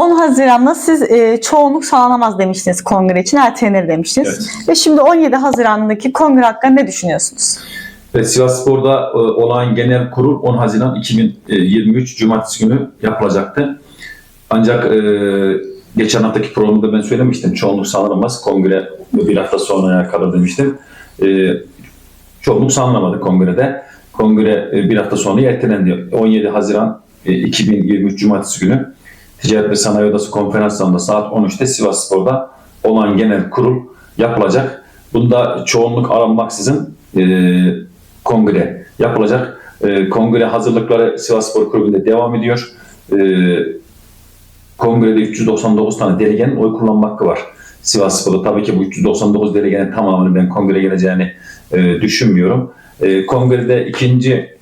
10 Haziran'da siz e, çoğunluk sağlanamaz demiştiniz kongre için, ertelenir demiştiniz. Evet. Ve şimdi 17 Haziran'daki kongre hakkında ne düşünüyorsunuz? Ve Sivas Spor'da e, olağan genel kurul 10 Haziran 2023 Cumartesi günü yapılacaktı. Ancak e, geçen haftaki programda ben söylemiştim. Çoğunluk sağlanamaz. Kongre bir hafta sonraya kadar demiştim. E, çoğunluk sağlanamadı kongrede. Kongre e, bir hafta sonra ertelendi. 17 Haziran e, 2023 Cumartesi günü Ticaret ve Sanayi Odası konferans salonunda saat 13'te Sivas Spor'da olan genel kurul yapılacak. Bunda çoğunluk aranmaksızın e, kongre yapılacak. E, kongre hazırlıkları Sivas Spor Kulübü'nde devam ediyor. E, kongrede 399 tane delegenin oy kullanma hakkı var. Sivas Spor'da tabii ki bu 399 delegenin tamamını ben kongre geleceğini e, düşünmüyorum. E, kongrede ikinci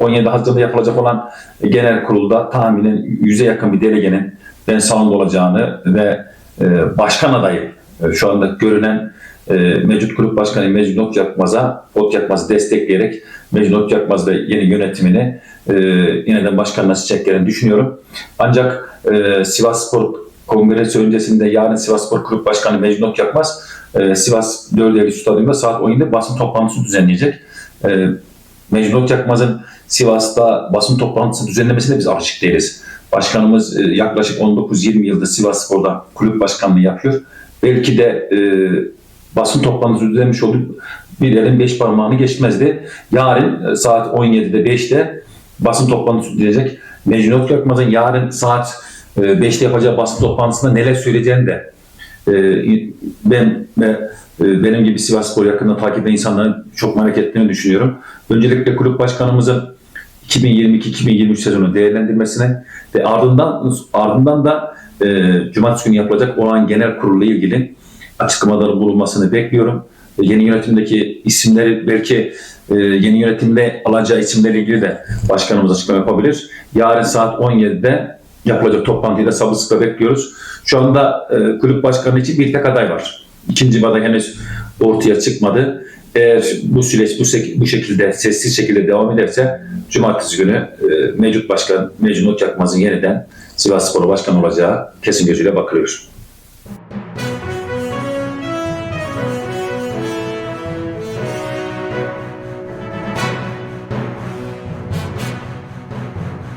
17 Haziran'da yapılacak olan genel kurulda tahminen 100'e yakın bir delegenin ben salonda olacağını ve e, başkan adayı e, şu anda görünen e, mevcut kulüp başkanı Mecnun Okyakmaz'a Okyakmaz'ı destekleyerek Mecnun Okyakmaz ve yeni yönetimini yeniden başkanına seçeceklerini düşünüyorum. Ancak Sivas Spor Kongresi öncesinde yarın Sivas Spor Kulüp Başkanı Mecnun Okyakmaz Sivas 4 Eylül Stadyumunda saat 17'de basın toplantısı düzenleyecek. E, Mecnun Okyakmaz'ın Sivas'ta basın toplantısı düzenlemesine biz alışık değiliz. Başkanımız e, yaklaşık 19-20 yıldır Sivas Spor'da kulüp başkanlığı yapıyor. Belki de e, basın toplantısı düzenlemiş olup bir elin beş parmağını geçmezdi. Yarın e, saat 17'de 5'te basın toplantısı düzenleyecek. Mecnun Okyakmaz'ın yarın saat e, 5'te yapacağı basın toplantısında neler söyleyeceğini de e, ben ve e, benim gibi Sivas Spor yakından takip eden insanların çok merak ettiğini düşünüyorum. Öncelikle kulüp başkanımızın 2022-2023 sezonu değerlendirmesine ve ardından ardından da e, Cumartesi günü yapılacak olan genel kurulla ilgili açıklamaları bulunmasını bekliyorum. E, yeni yönetimdeki isimleri belki e, yeni yönetimde alacağı isimlerle ilgili de başkanımız açıklama yapabilir. Yarın saat 17'de yapılacak toplantıyı da sabırsızlıkla bekliyoruz. Şu anda e, kulüp başkanı için bir tek aday var. İkinci aday henüz ortaya çıkmadı. Eğer bu süreç bu, bu şekilde sessiz şekilde devam ederse Cumartesi günü e, mevcut başkan Mecnun Okyakmaz'ın yeniden Sivas Spor Başkanı olacağı kesin gözüyle bakılıyor.